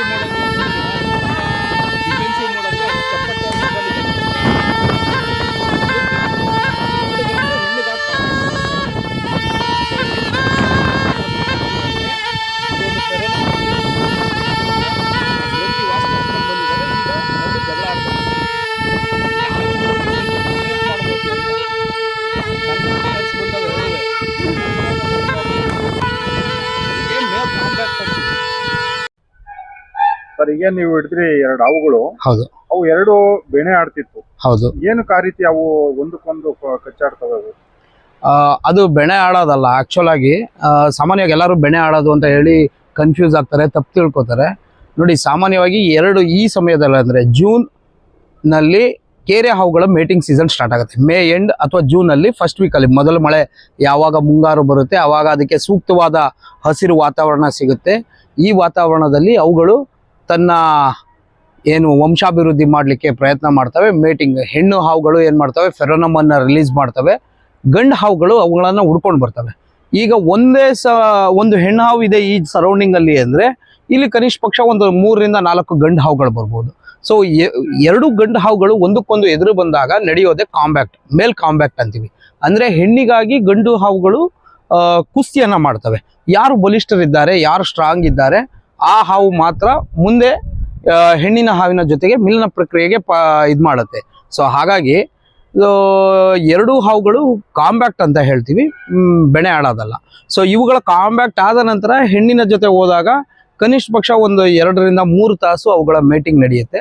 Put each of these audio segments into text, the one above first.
Defensive sir ಈಗ ನೀವು ಹಿಡಿದ್ರಿ ಎರಡು ಅವುಗಳು ಹೌದು. ಅವು ಎರಡು ಬೆಣೆ ಆಡ್ತಿತ್ತು. ಹೌದು. ಏನಕ್ಕೆ ಆ ರೀತಿ ಅವು ಒಂದಕ್ಕೊಂದು ಕ- ಕಚ್ಚಾಡ್ತವೆ ಅವು? ಆ, ಅದು ಬೆಣೆ ಆಡೋದಲ್ಲ ಆಕ್ಚುಲ್ ಆಗಿ ಆ, ಸಾಮಾನ್ಯವಾಗಿ ಎಲ್ಲರೂ ಬೆಣೆ ಆಡೋದು ಅಂತ ಹೇಳಿ ಕನ್ಫ್ಯೂಸ್ ಆಗ್ತಾರೆ ತಪ್ಪು ತಿಳ್ಕೊತಾರೆ. ನೋಡಿ ಸಾಮಾನ್ಯವಾಗಿ ಎರಡು ಈ ಸಮಯದಲ್ಲಿ ಅಂದರೆ ಜೂನ್ನಲ್ಲಿ ಕೇರೆ ಹಾವುಗಳ ಮೇಟಿಂಗ್ ಸೀಸನ್ ಸ್ಟಾರ್ಟ್ ಆಗುತ್ತೆ. ಮೇ ಎಂಡ್ ಅಥವಾ ಜೂನಲ್ಲಿ ಫಸ್ಟ್ ವೀಕಲ್ಲಿ ಮೊದಲ ಮಳೆ ಯಾವಾಗ ಮುಂಗಾರು ಬರುತ್ತೆ ಆವಾಗ ಅದಕ್ಕೆ ಸೂಕ್ತವಾದ ಹಸಿರು ವಾತಾವರಣ ಸಿಗುತ್ತೆ. ಈ ವಾತಾವರಣದಲ್ಲಿ ಅವುಗಳು ತನ್ನ ಏನು ವಂಶಾಭಿವೃದ್ಧಿ ಮಾಡಲಿಕ್ಕೆ ಪ್ರಯತ್ನ ಮಾಡ್ತವೆ. ಮೇಟಿಂಗ್ ಹೆಣ್ಣು ಹಾವುಗಳು ಏನು ಮಾಡ್ತವೆ? ಫೆರೋನಮನ್ನು ರಿಲೀಸ್ ಮಾಡ್ತವೆ. ಗಂಡು ಹಾವುಗಳು ಅವುಗಳನ್ನು ಹುಡ್ಕೊಂಡು ಬರ್ತವೆ. ಈಗ ಒಂದೇ ಸ, ಒಂದು ಹೆಣ್ಣು ಹಾವು ಇದೆ ಈ ಸರೌಂಡಿಂಗಲ್ಲಿ ಅಂದರೆ ಇಲ್ಲಿ ಕನಿಷ್ಠ ಪಕ್ಷ ಒಂದು ಮೂರರಿಂದ ನಾಲ್ಕು ಗಂಡು ಹಾವುಗಳು ಬರ್ಬೋದು. ಸೊ ಎರಡು ಗಂಡು ಹಾವುಗಳು ಒಂದಕ್ಕೊಂದು ಎದುರು ಬಂದಾಗ ನಡೆಯೋದೇ ಕಾಂಬ್ಯಾಕ್ಟ್ ಮೇಲ್ ಕಾಂಬ್ಯಾಕ್ಟ್ ಅಂತೀವಿ. ಅಂದರೆ ಹೆಣ್ಣಿಗಾಗಿ ಗಂಡು ಹಾವುಗಳು ಕುಸ್ತಿಯನ್ನ ಮಾಡ್ತವೆ. ಯಾರು ಬಲಿಷ್ಠರಿದ್ದಾರೆ, ಯಾರು ಸ್ಟ್ರಾಂಗ್ ಇದ್ದಾರೆ ಆ ಹಾವು ಮಾತ್ರ ಮುಂದೆ ಹೆಣ್ಣಿನ ಹಾವಿನ ಜೊತೆಗೆ ಮಿಲನ ಪ್ರಕ್ರಿಯೆಗೆ ಪ, ಇದು ಮಾಡುತ್ತೆ. ಸೊ ಹಾಗಾಗಿ ಎರಡೂ ಹಾವುಗಳು ಕಾಂಬ್ಯಾಕ್ಟ್ ಅಂತ ಹೇಳ್ತೀವಿ. ಬೆಣೆ ಆಡೋದಲ್ಲ. ಸೊ ಇವುಗಳ ಕಾಂಬ್ಯಾಕ್ಟ್ ಆದ ನಂತರ ಹೆಣ್ಣಿನ ಜೊತೆ ಹೋದಾಗ ಕನಿಷ್ಠ ಪಕ್ಷ ಒಂದು ಎರಡರಿಂದ ಮೂರು ತಾಸು ಅವುಗಳ ಮೇಟಿಂಗ್ ನಡೆಯುತ್ತೆ.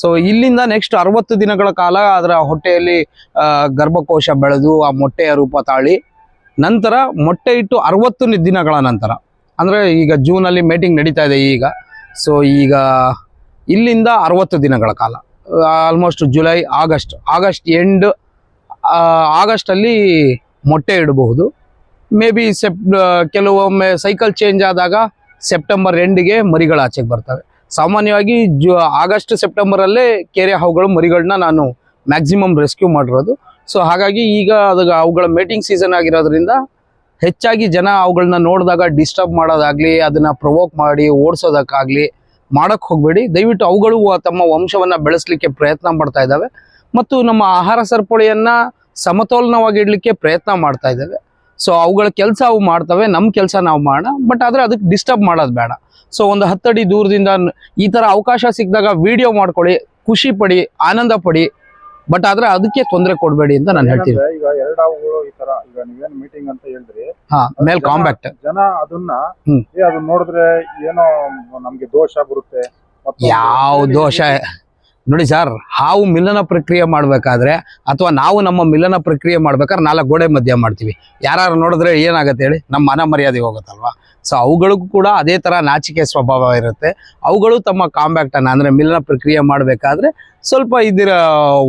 ಸೊ ಇಲ್ಲಿಂದ ನೆಕ್ಸ್ಟ್ ಅರವತ್ತು ದಿನಗಳ ಕಾಲ ಅದರ ಹೊಟ್ಟೆಯಲ್ಲಿ ಗರ್ಭಕೋಶ ಬೆಳೆದು ಆ ಮೊಟ್ಟೆಯ ರೂಪ ತಾಳಿ, ನಂತರ ಮೊಟ್ಟೆ ಇಟ್ಟು ಅರವತ್ತು ದಿನಗಳ ನಂತರ ಅಂದರೆ ಈಗ ಜೂನಲ್ಲಿ ಮೀಟಿಂಗ್ ನಡೀತಾ ಇದೆ ಈಗ. ಸೊ ಈಗ ಇಲ್ಲಿಂದ ಅರವತ್ತು ದಿನಗಳ ಕಾಲ. Almost July August August end ಆಗಸ್ಟಲ್ಲಿ ಮೊಟ್ಟೆ ಇಡಬಹುದು. ಮೇ ಬಿ ಸೆಪ್ ಕೆಲವೊಮ್ಮೆ ಸೈಕಲ್ ಚೇಂಜ್ ಆದಾಗ ಸೆಪ್ಟೆಂಬರ್ ಎಂಡಿಗೆ ಮರಿಗಳು ಆಚೆಗೆ ಬರ್ತವೆ. ಸಾಮಾನ್ಯವಾಗಿ ಜು ಆಗಸ್ಟ್ ಸೆಪ್ಟೆಂಬರಲ್ಲೇ ಕೆರೆ ಹಾವುಗಳು, ಮರಿಗಳನ್ನ ನಾನು ಮ್ಯಾಕ್ಸಿಮಮ್ ರೆಸ್ಕ್ಯೂ ಮಾಡಿರೋದು. ಸೊ ಹಾಗಾಗಿ ಈಗ ಅದು ಅವುಗಳ ಮೇಟಿಂಗ್ ಸೀಸನ್ ಆಗಿರೋದ್ರಿಂದ ಹೆಚ್ಚಾಗಿ ಜನ ಅವುಗಳನ್ನ ನೋಡಿದಾಗ ಡಿಸ್ಟರ್ಬ್ ಮಾಡೋದಾಗ್ಲಿ, ಅದನ್ನ ಪ್ರವೋಕ್ ಮಾಡಿ, ಓಡಿಸೋದಕ್ಕಾಗ್ಲಿ ಮಾಡಕ್ ಹೋಗಬೇಡಿ. ದಯವಿಟ್ಟು ಅವುಗಳು ತಮ್ಮ ವಂಶವನ್ನ ಬೆಳೆಸಲಿಕ್ಕೆ ಪ್ರಯತ್ನ ಮಾಡ್ತಾ ಇದ್ದಾವೆ. ಮತ್ತು ನಮ್ಮ ಆಹಾರ ಸರಪಳಿಯನ್ನು ಸಮತೋಲನವಾಗಿ ಇಡ್ಲಿಕ್ಕೆ ಪ್ರಯತ್ನ ಮಾಡ್ತಾ ಇದ್ದಾವೆ. ಸೊ ಅವುಗಳ ಕೆಲಸ ಅವು ಮಾಡ್ತವೆ ನಮ್ಮ ಕೆಲಸ ನಾವು ಮಾಡೋಣ. ಬಟ್ ಆದ್ರೆ ಅದಕ್ಕೆ ಡಿಸ್ಟರ್ಬ್ ಮಾಡೋದು ಬೇಡ. ಸೊ ಒಂದು ಹತ್ತಡಿ ದೂರದಿಂದ ಈ ತರ ಅವಕಾಶ ಸಿಕ್ಕಿದಾಗ ವಿಡಿಯೋ ಮಾಡ್ಕೊಳ್ಳಿ, ಖುಷಿ ಪಡಿ, ಆನಂದ ಪಡಿ ಬಟ್ ಆದ್ರೆ ಅದಕ್ಕೆ ತೊಂದರೆ ಕೊಡಬೇಡಿ ಅಂತ ನಾನು ಹೇಳ್ತೀನಿ. ಈಗ ಎರಡು ಹಾವುಗಳು ಈ ತರ ಈಗ ನೀವೇನ್ ಮೀಟಿಂಗ್ ಅಂತ ಹೇಳಿದ್ರಿ. ಹಾ ಮೇಲ್ ಕಾಂಬ್ಯಾಕ್ಟ್ ಜನ ಅದನ್ನ ಏ ಅದನ್ನ ನೋಡಿದ್ರೆ ಏನೋ ನಮ್ಗೆ ದೋಷ ಬರುತ್ತೆ. ಯಾವ ದೋಷ? ನೋಡಿ ಸರ್ ಹಾವು ಮಿಲನ ಪ್ರಕ್ರಿಯೆ ಮಾಡಬೇಕಾದ್ರೆ ಅಥವಾ ನಾವು ನಮ್ಮ ಮಿಲನ ಪ್ರಕ್ರಿಯೆ ಮಾಡ್ಬೇಕಾದ್ರೆ ನಾಲ್ಕು ಗೋಡೆ ಮಧ್ಯ ಮಾಡ್ತೀವಿ. ಯಾರು ನೋಡಿದ್ರೆ ಏನಾಗುತ್ತೆ ಹೇಳಿ? ನಮ್ಮ ಮನ ಮರ್ಯಾದೆ ಹೋಗುತ್ತಲ್ವಾ? ಸೊ ಅವುಗಳಿಗೂ ಕೂಡ ಅದೇ ಥರ ನಾಚಿಕೆ ಸ್ವಭಾವ ಇರುತ್ತೆ. ಅವುಗಳು ತಮ್ಮ ಕಾಂಬ್ಯಾಕ್ಟನ್ನು ಅಂದರೆ ಮಿಲನ ಪ್ರಕ್ರಿಯೆ ಮಾಡಬೇಕಾದ್ರೆ ಸ್ವಲ್ಪ ಇದರ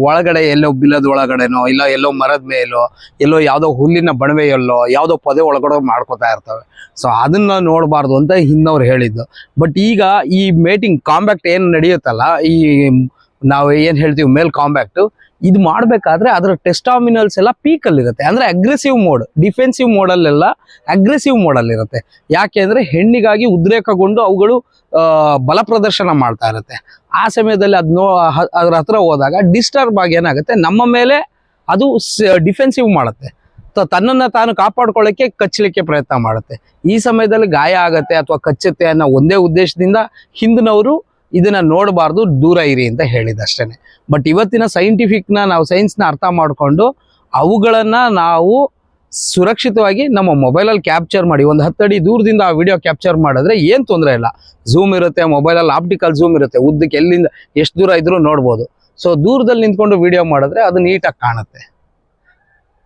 ಒಳಗಡೆ ಎಲ್ಲೋ ಬಿಲ್ಲದ ಒಳಗಡೆನೋ, ಇಲ್ಲ ಎಲ್ಲೋ ಮರದ ಮೇಲೋ, ಎಲ್ಲೋ ಯಾವುದೋ ಹುಲ್ಲಿನ ಬಣವೆಯಲ್ಲೋ, ಯಾವುದೋ ಪೊದೆ ಒಳಗಡೆ ಮಾಡ್ಕೋತಾ ಇರ್ತವೆ. ಸೊ ಅದನ್ನು ನೋಡಬಾರ್ದು ಅಂತ ಹಿಂದವ್ರು ಹೇಳಿದ್ದು. ಬಟ್ ಈಗ ಈ ಮೇಟಿಂಗ್ ಕಾಂಬ್ಯಾಕ್ಟ್ ಏನು ನಡೆಯುತ್ತಲ್ಲ, ಈ ನಾವು ಏನು ಹೇಳ್ತೀವಿ ಮೇಲ್ ಕಾಂಬ್ಯಾಕ್ಟ್ ಇದು ಮಾಡಬೇಕಾದ್ರೆ ಅದರ ಟೆಸ್ಟಾಮಿನಲ್ಸ್ ಎಲ್ಲ ಪೀಕಲ್ಲಿ ಇರುತ್ತೆ ಅಂದ್ರೆ ಅಗ್ರೆಸಿವ್ ಮೋಡ್ ಡಿಫೆನ್ಸಿವ್ ಮೋಡಲ್ಲೆಲ್ಲ ಅಗ್ರೆಸಿವ್ ಮೋಡಲ್ಲಿರುತ್ತೆ ಯಾಕೆ ಅಂದ್ರೆ ಹೆಣ್ಣಿಗಾಗಿ ಉದ್ರೇಕಗೊಂಡು ಅವುಗಳು ಬಲ ಪ್ರದರ್ಶನ ಮಾಡ್ತಾ ಇರುತ್ತೆ. ಆ ಸಮಯದಲ್ಲಿ ಅದ್ ನೋ ಅದ್ರ ಹತ್ರ ಹೋದಾಗ ಡಿಸ್ಟರ್ಬ್ ಆಗಿ ಏನಾಗುತ್ತೆ? ನಮ್ಮ ಮೇಲೆ ಅದು ಡಿಫೆನ್ಸಿವ್ ಮಾಡುತ್ತೆ. ತನ್ನನ್ನ ತಾನು ಕಾಪಾಡ್ಕೊಳ್ಳೋಕ್ಕೆ ಕಚ್ಚಲಿಕ್ಕೆ ಪ್ರಯತ್ನ ಮಾಡುತ್ತೆ. ಈ ಸಮಯದಲ್ಲಿ ಗಾಯ ಆಗುತ್ತೆ ಅಥವಾ ಕಚ್ಚುತ್ತೆ ಅನ್ನೋ ಒಂದೇ ಉದ್ದೇಶದಿಂದ ಹಿಂದಿನವರು ಇದನ್ನ ನೋಡಬಾರ್ದು ದೂರ ಇರಿ ಅಂತ ಹೇಳಿದಷ್ಟೇನೆ. ಬಟ್ ಇವತ್ತಿನ ಸೈಂಟಿಫಿಕ್ನ ನಾವು ಸೈನ್ಸ್ನ ಅರ್ಥ ಮಾಡಿಕೊಂಡು ಅವುಗಳನ್ನ ನಾವು ಸುರಕ್ಷಿತವಾಗಿ ನಮ್ಮ ಮೊಬೈಲಲ್ಲಿ ಕ್ಯಾಪ್ಚರ್ ಮಾಡಿ ಒಂದು ಹತ್ತಡಿ ದೂರದಿಂದ ಆ ವಿಡಿಯೋ ಕ್ಯಾಪ್ಚರ್ ಮಾಡಿದ್ರೆ ಏನು ತೊಂದರೆ ಇಲ್ಲ. ಝೂಮ್ ಇರುತ್ತೆ ಮೊಬೈಲಲ್ಲಿ ಆಪ್ಟಿಕಲ್ ಝೂಮ್ ಇರುತ್ತೆ ಉದ್ದಕ್ಕೆ ಎಲ್ಲಿಂದ ಎಷ್ಟು ದೂರ ಇದ್ರೂ ನೋಡ್ಬೋದು. ಸೊ ದೂರದಲ್ಲಿ ನಿಂತ್ಕೊಂಡು ವಿಡಿಯೋ ಮಾಡಿದ್ರೆ ಅದು ನೀಟಾಗಿ ಕಾಣುತ್ತೆ.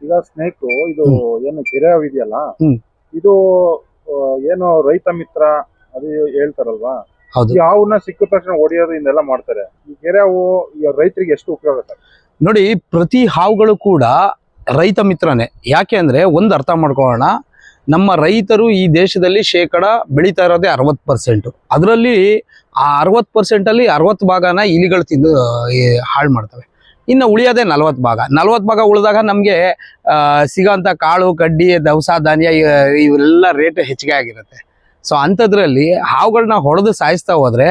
ಈಗ ಸ್ನೇಕ್ ಇದು ಏನು ಇದೆಯಲ್ಲ? ಇದು ಏನು ರೈತ ಮಿತ್ರ ಅದು ಹೇಳ್ತಾರಲ್ವಾ? ಹೌದು. ಈ ಹಾವನ್ನ ಸಿಕ್ಕಿದ ತಕ್ಷಣ ಹೊಡೆಯೋದು ಇನ್ನೆಲ್ಲ ಮಾಡ್ತಾರೆ. ಈ ಕೆರೆ ಹಾವು ರೈತರಿಗೆ ಎಷ್ಟು ಉಪಯೋಗ ಸರ್? ನೋಡಿ ಪ್ರತಿ ಹಾವುಗಳು ಕೂಡ ರೈತ ಮಿತ್ರನೇ. ಯಾಕೆ ಅಂದ್ರೆ ಒಂದು ಅರ್ಥ ಮಾಡ್ಕೊಳ್ಳೋಣ. ನಮ್ಮ ರೈತರು ಈ ದೇಶದಲ್ಲಿ ಶೇಕಡ ಬೆಳೀತಾ ಇರೋದೇ ಅರವತ್ತು ಪರ್ಸೆಂಟ್. ಅದರಲ್ಲಿ ಆ ಅರವತ್ತು ಪರ್ಸೆಂಟ್ ಅಲ್ಲಿ ಅರವತ್ತು ಭಾಗನ ಇಲಿಗಳು ತಿಂದು ಹಾಳು ಮಾಡ್ತವೆ. ಇನ್ನು ಉಳಿಯೋದೇ ನಲ್ವತ್ತು ಭಾಗ. ನಲ್ವತ್ತು ಭಾಗ ಉಳಿದಾಗ ನಮಗೆ ಸಿಗೋಂಥ ಕಾಳು ಕಡ್ಡಿ ದವಸ ಧಾನ್ಯ ಇವೆಲ್ಲ ರೇಟ್ ಹೆಚ್ಚಿಗೆ ಆಗಿರುತ್ತೆ. ಸೊ ಅಂಥದ್ರಲ್ಲಿ ಹಾವುಗಳನ್ನ ಹೊಡೆದು ಸಾಯಿಸ್ತಾ ಹೋದ್ರೆ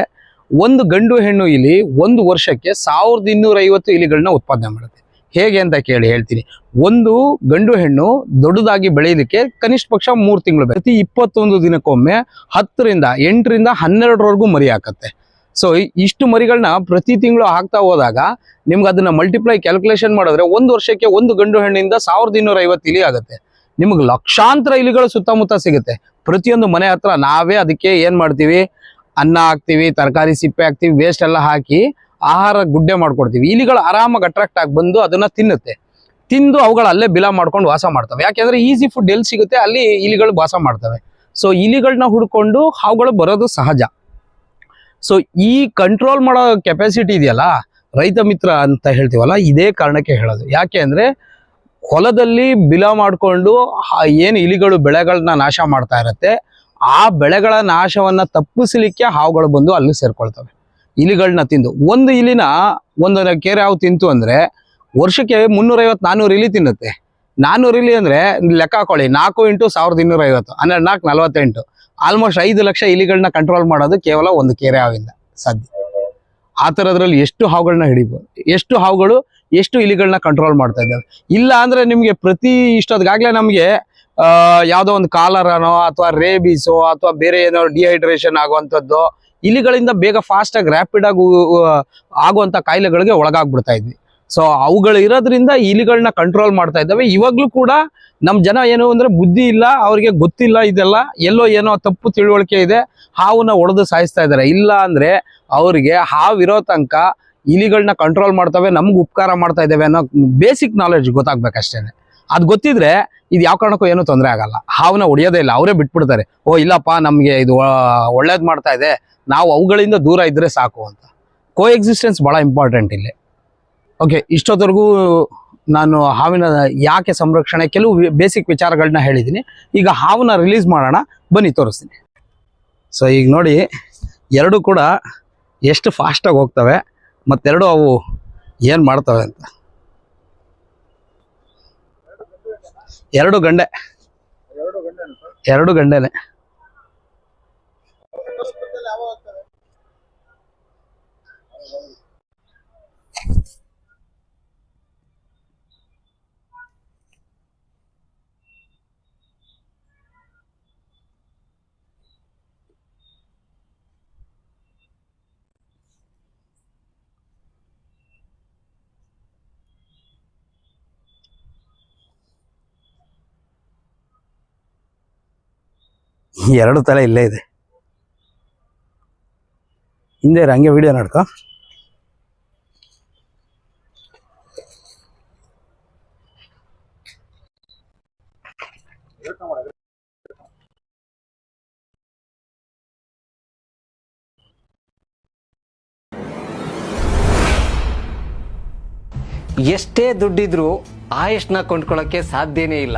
ಒಂದು ಗಂಡು ಹೆಣ್ಣು ಇಲಿ ಒಂದು ವರ್ಷಕ್ಕೆ ಸಾವಿರದ ಇನ್ನೂರ ಐವತ್ತು ಇಲಿಗಳನ್ನ ಉತ್ಪಾದನೆ ಮಾಡುತ್ತೆ. ಹೇಗೆ ಅಂತ ಕೇಳಿ ಹೇಳ್ತೀನಿ. ಒಂದು ಗಂಡು ಹೆಣ್ಣು ದೊಡ್ಡದಾಗಿ ಬೆಳೆಯಲಿಕ್ಕೆ ಕನಿಷ್ಠ ಪಕ್ಷ ಮೂರು ತಿಂಗಳು ಪ್ರತಿ ಇಪ್ಪತ್ತೊಂದು ದಿನಕ್ಕೊಮ್ಮೆ ಹತ್ತರಿಂದ ಎಂಟರಿಂದ ಹನ್ನೆರಡರವರೆಗೂ ಮರಿ ಹಾಕತ್ತೆ. ಸೊ ಇಷ್ಟು ಮರಿಗಳನ್ನ ಪ್ರತಿ ತಿಂಗಳು ಹಾಕ್ತಾ ಹೋದಾಗ ನಿಮ್ಗೆ ಅದನ್ನ ಮಲ್ಟಿಪ್ಲೈ ಕ್ಯಾಲ್ಕುಲೇಷನ್ ಮಾಡಿದ್ರೆ ಒಂದು ವರ್ಷಕ್ಕೆ ಒಂದು ಗಂಡು ಹೆಣ್ಣಿಂದ ಸಾವಿರದ ಇನ್ನೂರ ಇಲಿ ಆಗುತ್ತೆ. ನಿಮ್ಗೆ ಲಕ್ಷಾಂತರ ಇಲಿಗಳು ಸುತ್ತಮುತ್ತ ಸಿಗುತ್ತೆ. ಪ್ರತಿಯೊಂದು ಮನೆ ಹತ್ರ ನಾವೇ ಅದಕ್ಕೆ ಏನು ಮಾಡ್ತೀವಿ? ಅನ್ನ ಹಾಕ್ತಿವಿ, ತರಕಾರಿ ಸಿಪ್ಪೆ ಹಾಕ್ತಿವಿ ವೇಸ್ಟ್ ಎಲ್ಲ ಹಾಕಿ ಆಹಾರ ಗುಡ್ಡೆ ಮಾಡ್ಕೊಡ್ತೀವಿ. ಇಲಿಗಳು ಆರಾಮಾಗಿ ಅಟ್ರಾಕ್ಟ್ ಆಗಿ ಬಂದು ಅದನ್ನ ತಿನ್ನುತ್ತೆ. ತಿಂದು ಅವುಗಳು ಅಲ್ಲೇ ಬಿಲ ಮಾಡ್ಕೊಂಡು ವಾಸ ಮಾಡ್ತವೆ. ಯಾಕೆಂದ್ರೆ ಈಸಿ ಫುಡ್ ಎಲ್ಲಿ ಸಿಗುತ್ತೆ? ಅಲ್ಲಿ ಇಲಿಗಳು ವಾಸ ಮಾಡ್ತವೆ. ಸೊ ಇಲಿಗಳನ್ನ ಹುಡ್ಕೊಂಡು ಹಾವುಗಳು ಬರೋದು ಸಹಜ. ಸೊ ಈ ಕಂಟ್ರೋಲ್ ಮಾಡೋ ಕೆಪಾಸಿಟಿ ಇದೆಯಲ್ಲ, ರೈತ ಮಿತ್ರ ಅಂತ ಹೇಳ್ತೀವಲ್ಲ, ಇದೇ ಕಾರಣಕ್ಕೆ ಹೇಳೋದು. ಯಾಕೆ ಅಂದ್ರೆ ಹೊಲದಲ್ಲಿ ಬಿಲ ಮಾಡಿಕೊಂಡು ಏನು ಇಲಿಗಳು ಬೆಳೆಗಳನ್ನ ನಾಶ ಮಾಡ್ತಾ ಇರತ್ತೆ, ಆ ಬೆಳೆಗಳ ನಾಶವನ್ನ ತಪ್ಪಿಸಲಿಕ್ಕೆ ಹಾವುಗಳು ಬಂದು ಅಲ್ಲಿ ಸೇರ್ಕೊಳ್ತವೆ. ಇಲಿಗಳನ್ನ ತಿಂದು. ಒಂದು ಇಲಿನ ಒಂದು ಕೆರೆ ಹಾವು ತಿಂತು ಅಂದ್ರೆ ವರ್ಷಕ್ಕೆ ಮುನ್ನೂರೈವತ್ತು ನಾನ್ನೂರು ಇಲಿ ತಿನ್ನುತ್ತೆ. ನಾನ್ನೂರು ಇಲಿ ಅಂದ್ರೆ ಲೆಕ್ಕ ಹಾಕೊಳ್ಳಿ, ನಾಲ್ಕು ಇಂಟು ಸಾವಿರದ ಇನ್ನೂರ ಐವತ್ತು ಹನ್ನೆರಡು, ನಾಲ್ಕು, ನಲವತ್ತೆಂಟು. ಆಲ್ಮೋಸ್ಟ್ ಐದು ಲಕ್ಷ ಇಲಿಗಳನ್ನ ಕಂಟ್ರೋಲ್ ಮಾಡೋದು ಕೇವಲ ಒಂದು ಕೆರೆ ಹಾವಿಂದ ಸಾಧ್ಯ. ಆ ಥರದ್ರಲ್ಲಿ ಎಷ್ಟು ಹಾವುಗಳನ್ನ ಹಿಡಿಬೋದು ಎಷ್ಟು ಹಾವುಗಳು ಎಷ್ಟು ಇಲಿಗಳನ್ನ ಕಂಟ್ರೋಲ್ ಮಾಡ್ತಾ ಇದ್ದಾವೆ ಇಲ್ಲ ಅಂದ್ರೆ ನಿಮಗೆ ಪ್ರತಿ ಇಷ್ಟೊತ್ತಿಗಾಗಲೇ ನಮಗೆ ಯಾವುದೋ ಒಂದು ಕಾಲರನೋ ಅಥವಾ ರೇಬೀಸೋ ಅಥವಾ ಬೇರೆ ಏನೋ ಡಿಹೈಡ್ರೇಷನ್ ಆಗುವಂಥದ್ದು ಇಲಿಗಳಿಂದ ಬೇಗ ಫಾಸ್ಟ್ ಆಗಿ ರ್ಯಾಪಿಡ್ ಆಗಿ ಆಗುವಂಥ ಕಾಯಿಲೆಗಳಿಗೆ ಒಳಗಾಗ್ಬಿಡ್ತಾ ಇದ್ವಿ. ಸೊ ಅವುಗಳು ಇರೋದ್ರಿಂದ ಇಲಿಗಳನ್ನ ಕಂಟ್ರೋಲ್ ಮಾಡ್ತಾ ಇದ್ದಾವೆ. ಇವಾಗ್ಲೂ ಕೂಡ ನಮ್ಮ ಜನ ಏನು ಅಂದ್ರೆ ಬುದ್ಧಿ ಇಲ್ಲ, ಅವ್ರಿಗೆ ಗೊತ್ತಿಲ್ಲ ಇದೆಲ್ಲ, ಎಲ್ಲೋ ಏನೋ ತಪ್ಪು ತಿಳುವಳಿಕೆ ಇದೆ, ಹಾವನ್ನ ಒಡೆದು ಸಾಯಿಸ್ತಾ ಇದ್ದಾರೆ. ಇಲ್ಲ ಅಂದ್ರೆ ಅವ್ರಿಗೆ ಹಾವಿರೋ ತನಕ ಇಲಿಗಳನ್ನ ಕಂಟ್ರೋಲ್ ಮಾಡ್ತವೆ, ನಮ್ಗೆ ಉಪಕಾರ ಮಾಡ್ತಾ ಇದ್ದಾವೆ ಅನ್ನೋ ಬೇಸಿಕ್ ನಾಲೆಡ್ಜ್ ಗೊತ್ತಾಗ್ಬೇಕಷ್ಟೇ ಅದು ಗೊತ್ತಿದ್ರೆ ಇದು ಯಾವ ಕಾರಣಕ್ಕೂ ಏನೂ ತೊಂದರೆ ಆಗಲ್ಲ. ಹಾವನ್ನ ಹೊಡಿಯೋದೇ ಇಲ್ಲ, ಅವರೇ ಬಿಟ್ಬಿಡ್ತಾರೆ. ಓ, ಇಲ್ಲಪ್ಪ, ನಮಗೆ ಇದು ಒಳ್ಳೇದು ಮಾಡ್ತಾ ಇದೆ, ನಾವು ಅವುಗಳಿಂದ ದೂರ ಇದ್ದರೆ ಸಾಕು ಅಂತ. ಕೋ ಎಕ್ಸಿಸ್ಟೆನ್ಸ್ ಭಾಳ ಇಂಪಾರ್ಟೆಂಟ್ ಇಲ್ಲಿ. ಓಕೆ ಇಷ್ಟೊತ್ತರೆಗೂ ನಾನು ಹಾವಿನ ಯಾಕೆ ಸಂರಕ್ಷಣೆ, ಕೆಲವು ಬೇಸಿಕ್ ವಿಚಾರಗಳನ್ನ ಹೇಳಿದ್ದೀನಿ ಈಗ ಹಾವನ್ನ ರಿಲೀಸ್ ಮಾಡೋಣ, ಬನ್ನಿ ತೋರಿಸ್ತೀನಿ. ಸೊ ಈಗ ನೋಡಿ, ಎರಡು ಕೂಡ ಎಷ್ಟು ಫಾಸ್ಟಾಗಿ ಹೋಗ್ತವೆ. ಮತ್ತೆರಡು ಅವು ಏನು ಮಾಡ್ತವೆ ಅಂತ? ಎರಡು ಗಂಡೆ. ಎರಡು ಗಂಡೆನೆ? ಎರಡು ತಲೆ ಇಲ್ಲೇ ಇದೆ. ಹಿಂದೆ ಹಂಗೆ ವಿಡಿಯೋ ನಡ್ಕೊ. ಎಷ್ಟೇ ದುಡ್ಡಿದ್ರೂ ಆಯುಷ್ನ ಕೊಂಡ್ಕೊಳ್ಳೋಕ್ಕೆ ಸಾಧ್ಯನೇ ಇಲ್ಲ.